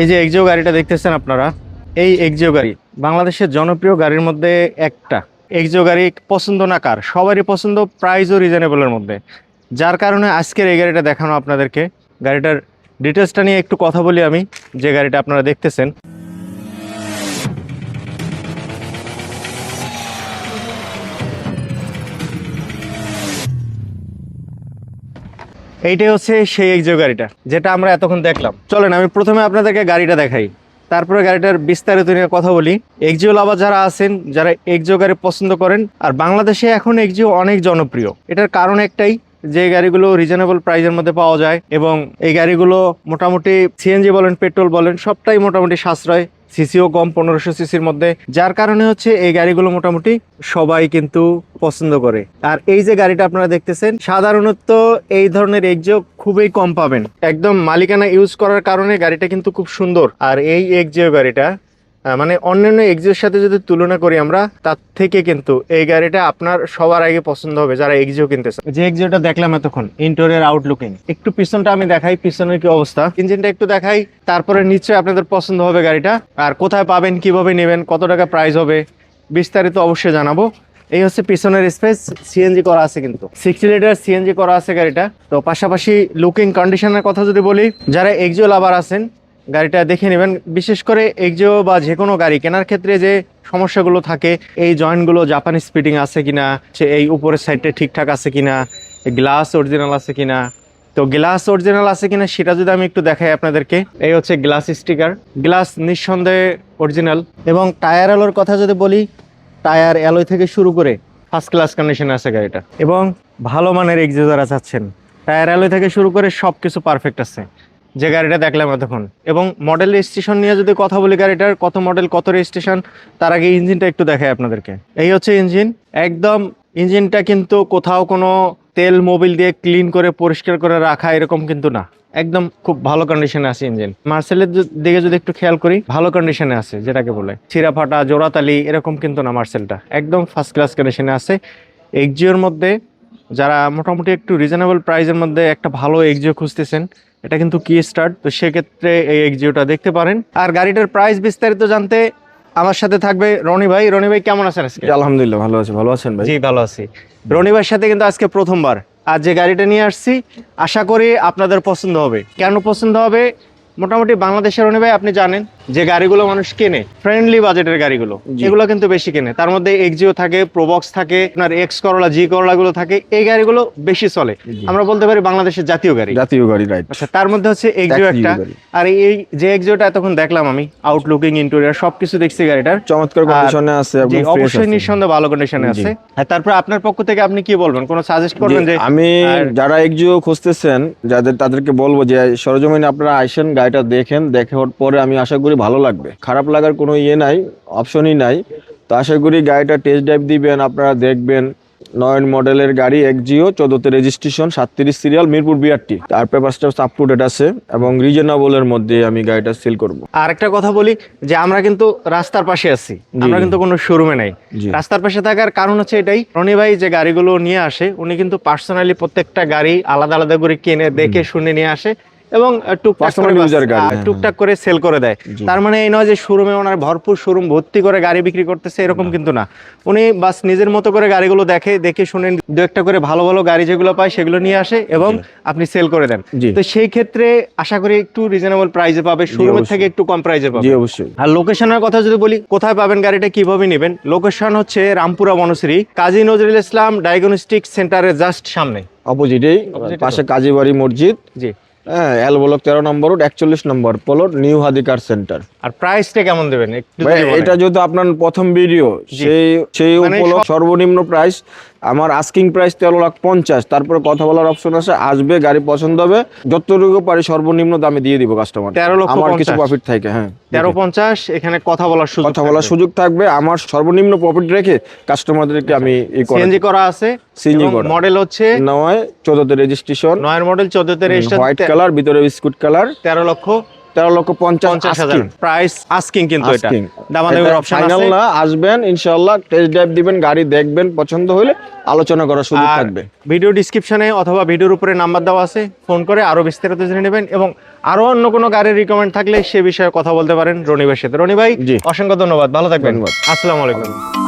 এই যে এক্সিও গাড়িটা দেখতেছেন আপনারা, এই এক্সিও গাড়ি বাংলাদেশের জনপ্রিয় গাড়ির মধ্যে একটা। এক্সিও গাড়ি পছন্দ না কার, সবারই পছন্দ প্রাইসও রিজনেবলের মধ্যে। যার কারণে আজকের এই গাড়িটা দেখানো আপনাদেরকে। গাড়িটার ডিটেলসটা নিয়ে একটু কথা বলি আমি, যে গাড়িটা আপনারা দেখতেছেন। এইটাই হচ্ছে সেই এক্সিও গাড়িটা, যেটা আমরা এতক্ষণ দেখলাম। চলেন, আমি প্রথমে আপনাদেরকে গাড়িটা দেখাই। তারপরে গাড়িটার বিস্তারিত নিয়ে কথা বলি। এক্সিও লাভার যারা আছেন, যারা এক্সিও গাড়ি পছন্দ করেন, আর বাংলাদেশে এখন এক্সিও অনেক জনপ্রিয়। এটার কারণ একটাই, যে গাড়িগুলো রিজনেবল প্রাইজের মধ্যে পাওয়া যায়, এবং এই গাড়িগুলো মোটামুটি সিএনজি বলেন পেট্রোল বলেন, সবটাই মোটামুটি সাশ্রয়। সিসিও কম পনেরোশো সিসির মধ্যে, যার কারণে হচ্ছে এই গাড়িগুলো মোটামুটি সবাই কিন্তু পছন্দ করে। আর এই যে গাড়িটা আপনারা দেখতেছেন, সাধারণত এই ধরনের এক্সিও খুবই কম পাবেন। একদম মালিকানা ইউজ করার কারণে গাড়িটা কিন্তু খুব সুন্দর। আর এই এক্সিও গাড়িটা মানে অন্যান্য এক্সিওর সাথে যদি তুলনা করি আমরা, তার থেকে কিন্তু এই গাড়িটা আপনার সবার আগে পছন্দ হবে যারা এক্সিও কিনতেছে। যে এক্সিওটা দেখলাম এতক্ষণ ইন্টোরিয়ার আউটলুকিং একটু পিছনটা আমি দেখাই, পিছনের কি অবস্থা। ইঞ্জিনটা একটু দেখাই, তারপরে নিশ্চয়ই আপনাদের পছন্দ হবে গাড়িটা। আর কোথায় পাবেন, কীভাবে নেবেন, কত টাকা প্রাইস হবে, বিস্তারিত অবশ্যই জানাব। এই হচ্ছে পিছনের স্পেস সিএনজি করা আছে কিন্তু। সিক্সটি লিটার সিএনজি করা আছে গাড়িটা। তো পাশাপাশি লুকিং কন্ডিশনের কথা যদি বলি, যারা এক্সিও লাভার আছেন গাড়িটা দেখে নেবেন। বিশেষ করে এক্সিও বা যে কোনো গাড়ি কেনার ক্ষেত্রে যে সমস্যাগুলো থাকে, এই জয়েন্টগুলো জাপানি স্পিডিং আছে কিনা এই উপরের সাইডটা ঠিকঠাক আছে কিনা, গ্লাস অরিজিনাল আছে কিনা। তো গ্লাস অরিজিনাল আছে কিনা সেটা যদি আমি একটু দেখাই আপনাদেরকে, এই হচ্ছে গ্লাস স্টিকার। গ্লাস নিঃসন্দেহে অরিজিনাল। এবং টায়ার আলোর কথা যদি বলি, টায়ার অ্যালয় থেকে শুরু করে ফার্স্ট ক্লাস কন্ডিশনে আছে গাড়িটা। এবং ভালো মানের এক্সিও যারা চাচ্ছেন টায়ার অ্যালয় থেকে শুরু করে সব কিছু পারফেক্ট আছে। যে গাড়িটা দেখলাম এতক্ষণ। এবং মডেল রেজিস্ট্রেশন নিয়ে যদি কথা বলি গাড়িটার, কত মডেল কত রেজিস্ট্রেশন তার আগে ইঞ্জিনটা একটু দেখায় আপনাদেরকে। এই হচ্ছে ইঞ্জিন একদম ইঞ্জিনটা কিন্তু কোথাও কোনো তেল মোবিল দিয়ে ক্লিন করে, পরিষ্কার করে রাখা এরকম কিন্তু না। একদম খুব ভালো কন্ডিশনে আছে ইঞ্জিন মার্সেলের দিকে যদি একটু খেয়াল করি, ভালো কন্ডিশনে আছে, যেটাকে বলে। ছিঁড়া ফাটা জোড়াতালি, এরকম কিন্তু না মার্সেলটা একদম ফার্স্ট ক্লাস কন্ডিশনে আছে। এক্সিওর মধ্যে যারা মোটামুটি একটু রিজনেবল প্রাইসের মধ্যে একটা ভালো এক্সিও খুঁজতেছেন এটা কিন্তু কি স্টার্ট তো সেক্ষেত্রে এই এক্সিওটা দেখতে পারেন। আর গাড়িটার প্রাইস বিস্তারিত জানতে আমার সাথে থাকবে রনি ভাই। রনি ভাই কেমন আছেন আজকে? আলহামদুলিল্লাহ ভালো আছে। ভালো আছেন ভাই? জি ভালো আছি। রনি ভাইয়ের সাথে কিন্তু আজকে প্রথমবার। আর যে গাড়িটা নিয়ে আসছি আশা করি আপনাদের পছন্দ হবে। কেন পছন্দ হবে? মোটামুটি বাংলাদেশের রনি ভাই আপনি জানেন যে গাড়িগুলো মানুষ কেনে ফ্রেন্ডলি বাজেটের গাড়িগুলো এগুলো কিন্তু বেশি কেনে। তার মধ্যে এক্সিও থাকে প্রোবক্স থাকে আপনার এক্স করলা জি করলা গুলো থাকে এই গাড়িগুলো বেশি চলে। আমরা বলতে পারি বাংলাদেশের জাতীয় গাড়ি। জাতীয় গাড়ি রাইট আচ্ছা তার মধ্যে হচ্ছে এক্সিও একটা। আর এই যে এক্সিওটা এতক্ষণ দেখলাম আমি আউটলুকিং ইন্টেরিয়র সবকিছু দেখছি গাড়িটার। চমৎকার কন্ডিশনে আছে fresh অবশ্যই। নিঃসন্দেহে ভালো কন্ডিশনে আছে। আর তারপর আপনার পক্ষ থেকে আপনি কি বলবেন? কোনো সাজেস্ট করবেন যে আমি যারা একজিও খুঁজতেছেন যাদের তাদেরকে বলব যে সরজমিনে আপনারা আইসেন গাড়িটা দেখেন দেখার পরে আমি আশা করি ভালো লাগবে। খারাপ লাগার কোনো ইয়ে নাই অপশনই নাই। তো আশা করি গাড়িটা টেস্ট ড্রাইভ দিবেন আপনারা দেখবেন নয়ন মডেলের গাড়ি একজিও চোদ্দতে রেজিস্ট্রেশন সাতত্রিশ সিরিয়াল মিরপুর বিআরটি তার পেপারসটা আপ টু আছে এবং রিজনেবলের মধ্যে আমি গাড়িটা সেল করব। আর একটা কথা বলি যে আমরা কিন্তু রাস্তার পাশে আছি আমরা কিন্তু কোনো শোরুমে নাই। রাস্তার পাশে থাকার কারণ হচ্ছে এটাই রনি ভাই যে গাড়িগুলো নিয়ে আসে উনি কিন্তু পার্সোনালি প্রত্যেকটা গাড়ি আলাদা আলাদা করে কিনে দেখে শুনে নিয়ে আসে। এবং টুকটাক করে হ্যাঁ, টুকটাক করে সেল করে দেয়। তার মানে এই নয় যে শোরুমে ওনার ভরপুর শোরুম ভর্তি করে গাড়ি বিক্রি করতেছে এরকম কিন্তু না। উনি বাস নিজের মতো করে গাড়িগুলো দেখে দেখে শুনে দু একটা করে ভালো ভালো গাড়ি যেগুলো পায় সেগুলো নিয়ে আসে এবং আপনি সেল করে দেন। তো সেই ক্ষেত্রে আশা করি একটু রিজনেবল প্রাইসে পাবে শোরুমের থেকে একটু কম প্রাইসে পাবে। অবশ্যই। আর লোকেশনের কথা যদি বলি কোথায় পাবেন গাড়িটা কীভাবে নেবেন? লোকেশন হচ্ছে রামপুরা বনশ্রী কাজী নজরুল ইসলাম ডায়াগনস্টিক সেন্টারের জাস্ট সামনে। অপোজিটেই পাশে কাজীবাড়ি মসজিদ। জি। হ্যাঁ এল ব্লক তেরো নম্বর রোড একচল্লিশ নম্বর প্লট নিউ হাদিকার সেন্টার আর প্রাইসটা কেমন দেবেন। এটা যেহেতু আপনার প্রথম ভিডিও সেই সেই মানে উপলক্ষ সর্বনিম্ন প্রাইস আমার আস্কিং প্রাইস তেরো লাখ পঞ্চাশ তারপরে কথা বলার অপশন আছে আসবে গাড়ি পছন্দ হবে যতটুকু পারি সর্বনিম্ন দামে দিয়ে দিব কাস্টমার 13 লক্ষ আমার কিছু প্রফিট থাকে হ্যাঁ। তেরো পঞ্চাশ এখানে কথা বলার সুযোগ কথা বলার সুযোগ থাকবে আমার সর্বনিম্ন প্রফিট রেখে কাস্টমারদেরকে আমি সিএনজি করা আছে করা। মডেল হচ্ছে নয় চোদ্দতে রেজিস্ট্রেশন নয়ের মডেল চোদ্দতে রেজিস্টার হোয়াইট কালার ভিতরে বিস্কুট কালার তেরো লক্ষ। তেরো লক্ষ পঞ্চাশ হাজার। প্রাইস আস্কিং কিন্তু এটা। দামাদামির অপশন ফাইনাল না আসবেন ইনশাআল্লাহ টেস্ট ড্রাইভ দিবেন গাড়ি দেখবেন পছন্দ হলে আলোচনা করার সুযোগ থাকবে। ভিডিও ডিসক্রিপশনে অথবা ভিডিওর উপরে নাম্বার দেওয়া আছে ফোন করে আরও বিস্তারিত জেনে নেবেন এবং আরও অন্য কোনো গাড়ির রিকমেন্ড থাকলে সে বিষয়ে কথা বলতে পারেন রনি ভাইয়ের সাথে। রনি ভাই জি। অসংখ্য ধন্যবাদ ভালো থাকবেন। আসসালামু আলাইকুম।